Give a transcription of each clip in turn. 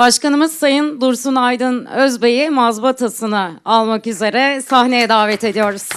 Başkanımız Sayın Dursun Aydın Özbey'i mazbatasını almak üzere sahneye davet ediyoruz.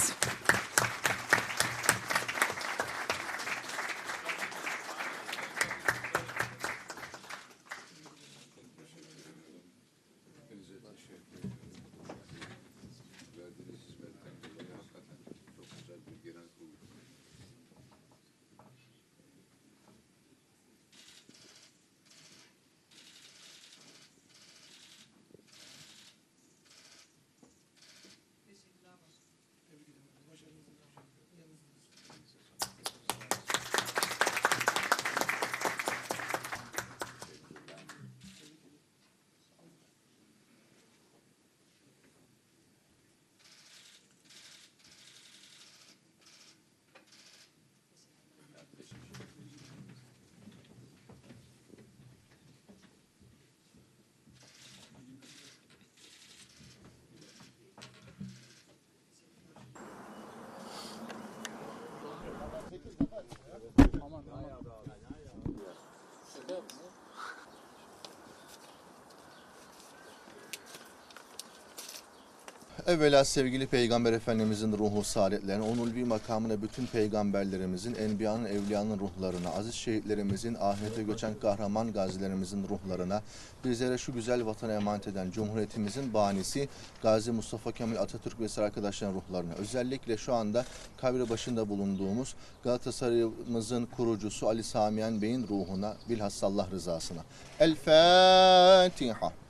Evvela sevgili Peygamber Efendimizin ruhu saadetlerine, onun ulvi makamına bütün peygamberlerimizin, enbiyanın, evliyanın ruhlarına, aziz şehitlerimizin, ahirete göçen kahraman gazilerimizin ruhlarına, bizlere şu güzel vatanı emanet eden Cumhuriyetimizin banisi Gazi Mustafa Kemal Atatürk ve arkadaşların ruhlarına, özellikle şu anda kabri başında bulunduğumuz Galatasaray'ımızın kurucusu Ali Samiyen Bey'in ruhuna, bilhassa Allah rızasına. El Fatiha.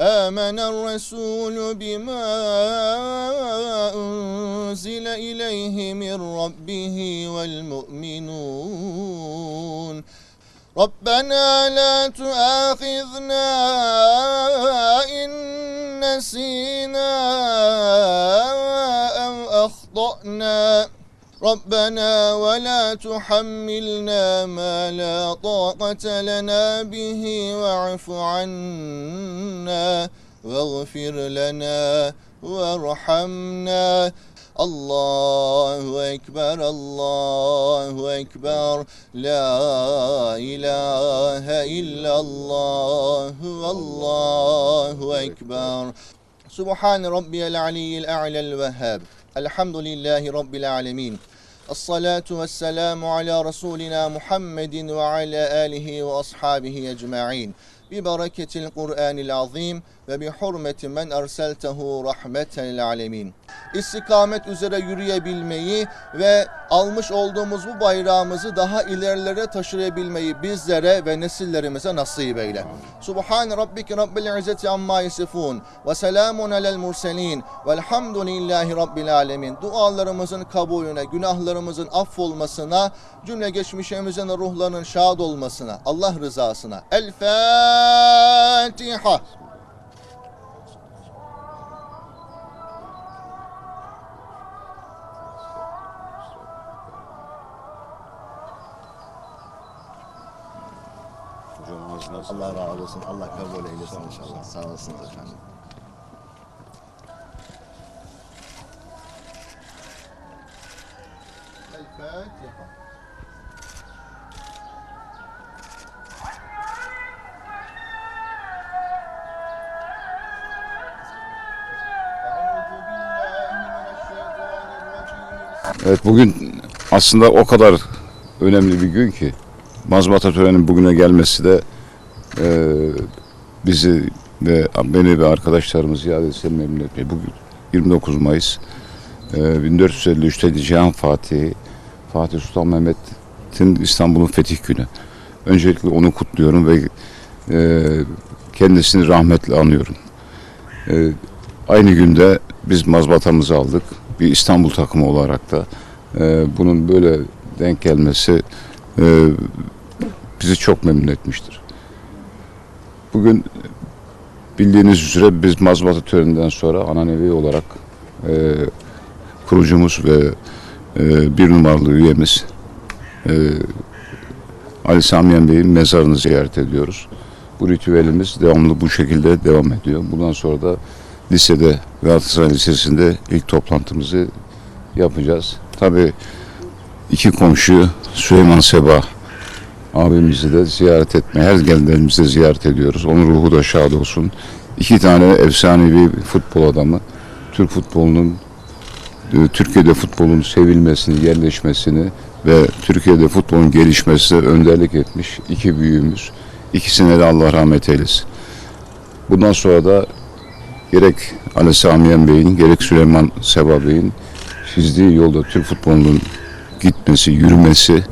آمن الرسول بما أنزل إليه من ربه والمؤمنون. ربنا لا تؤاخذنا إن نسينا أو أخطأنا. ربنا ولا تحملنا ما لا طاقة لنا به واعف عنا واغفر لنا وارحمنا. الله أكبر الله أكبر. لا إله إلا الله والله أكبر. سبحان ربي العلي الأعلى الوهاب. الحمد لله رب العالمين. الصلاة والسلام على رسولنا محمد وعلى آله وأصحابه أجمعين. bibereketil Kur'anil azim ve bi hurmeti men erseltehu rahmetel alemin. İstikamet üzere yürüyebilmeyi ve almış olduğumuz bu bayrağımızı daha ilerilere taşıyabilmeyi bizlere ve nesillerimize nasip eyle. Subhan rabbike rabbil izzeti amma yasifun ve selamun alel murselin velhamdülillahi rabbil alemin. Dualarımızın kabulüne, günahlarımızın affolmasına, cümle geçmişimizin ruhlarının şad olmasına, Allah rızasına. El Fatiha. Sağlık. Allah razı olsun. Allah kabul eylesin inşallah. Sağ olasınız efendim. El Fatiha. Evet bugün aslında o kadar önemli bir gün ki mazbata töreninin bugüne gelmesi de e, bizi ve beni ve arkadaşlarımızı ziyade etsin memnun etmiyor. Bugün 29 Mayıs e, 1453'te Cihan Fatih Fatih Sultan Mehmet'in İstanbul'un fetih günü. Öncelikle onu kutluyorum ve e, kendisini rahmetle anıyorum. E, aynı günde biz mazbatamızı aldık. Bir İstanbul takımı olarak da e, bunun böyle denk gelmesi e, bizi çok memnun etmiştir. Bugün bildiğiniz üzere biz mazbata töreninden sonra ananevi olarak e, kurucumuz ve e, bir numaralı üyemiz e, Ali Samiyen Bey'in mezarını ziyaret ediyoruz. Bu ritüelimiz devamlı bu şekilde devam ediyor. Bundan sonra da lisede Galatasaray Lisesi'nde ilk toplantımızı yapacağız. Tabii iki komşu Süleyman Seba abimizi de ziyaret etmeye her geldiğimizde ziyaret ediyoruz. Onun ruhu da şad olsun. İki tane efsanevi futbol adamı Türk futbolunun e, Türkiye'de futbolun sevilmesini, yerleşmesini ve Türkiye'de futbolun gelişmesine önderlik etmiş iki büyüğümüz. İkisine de Allah rahmet eylesin. Bundan sonra da gerek Ali Samiyen Bey'in gerek Süleyman Seba Bey'in çizdiği yolda Türk futbolunun gitmesi, yürümesi,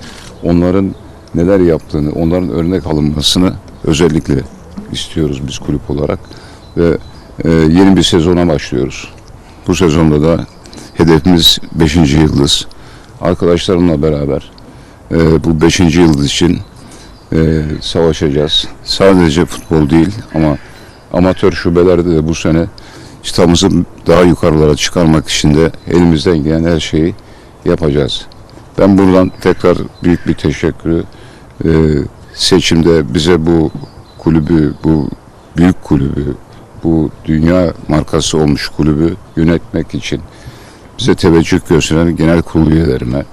onların neler yaptığını, onların örnek alınmasını özellikle istiyoruz biz kulüp olarak ve e, yeni bir sezona başlıyoruz. Bu sezonda da hedefimiz 5. yıldız. Arkadaşlarımla beraber e, bu 5. yıldız için e, savaşacağız. Sadece futbol değil ama amatör şubelerde de bu sene çıtamızı daha yukarılara çıkarmak için de elimizden gelen her şeyi yapacağız. Ben buradan tekrar büyük bir teşekkürü e, seçimde bize bu kulübü, bu büyük kulübü, bu dünya markası olmuş kulübü yönetmek için bize teveccüh gösteren genel kurulu üyelerime,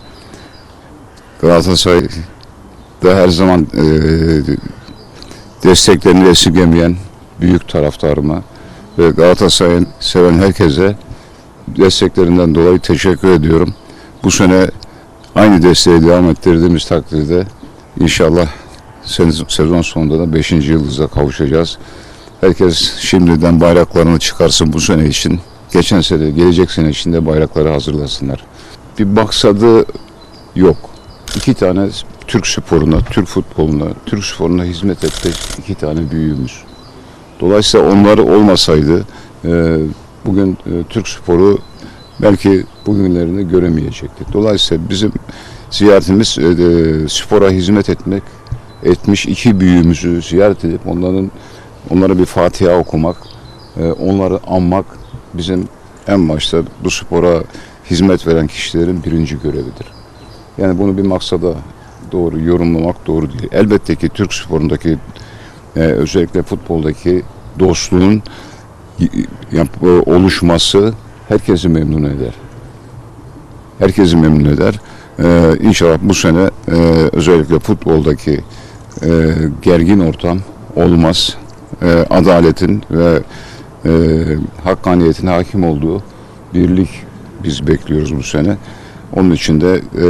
Galatasaray'da her zaman e, desteklerini esirgemeyen büyük taraftarıma ve Galatasaray'ı seven herkese desteklerinden dolayı teşekkür ediyorum. Bu sene aynı desteği devam ettirdiğimiz takdirde inşallah sezon sonunda da 5. yıldıza kavuşacağız. Herkes şimdiden bayraklarını çıkarsın bu sene için. Geçen sene, gelecek sene için de bayrakları hazırlasınlar. Bir maksadı yok. İki tane Türk sporuna, Türk futboluna, Türk sporuna hizmet edecek iki tane büyüğümüz. Dolayısıyla onları olmasaydı e, bugün e, Türk sporu belki bugünlerini göremeyecektik. Dolayısıyla bizim ziyaretimiz e, spora hizmet etmek, etmiş iki büyüğümüzü ziyaret edip onların onlara bir Fatiha okumak, onları anmak bizim en başta bu spora hizmet veren kişilerin birinci görevidir. Yani bunu bir maksada doğru yorumlamak doğru değil. Elbette ki Türk sporundaki e, özellikle futboldaki dostluğun oluşması herkesi memnun eder. Herkesi memnun eder. Ee, inşallah bu sene e, özellikle futboldaki e, gergin ortam olmaz. E, adaletin ve e, hakkaniyetin hakim olduğu birlik biz bekliyoruz bu sene. Onun için de e,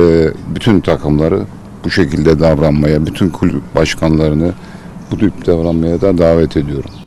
bütün takımları bu şekilde davranmaya, bütün kulüp başkanlarını tip davranmaya da davet ediyorum.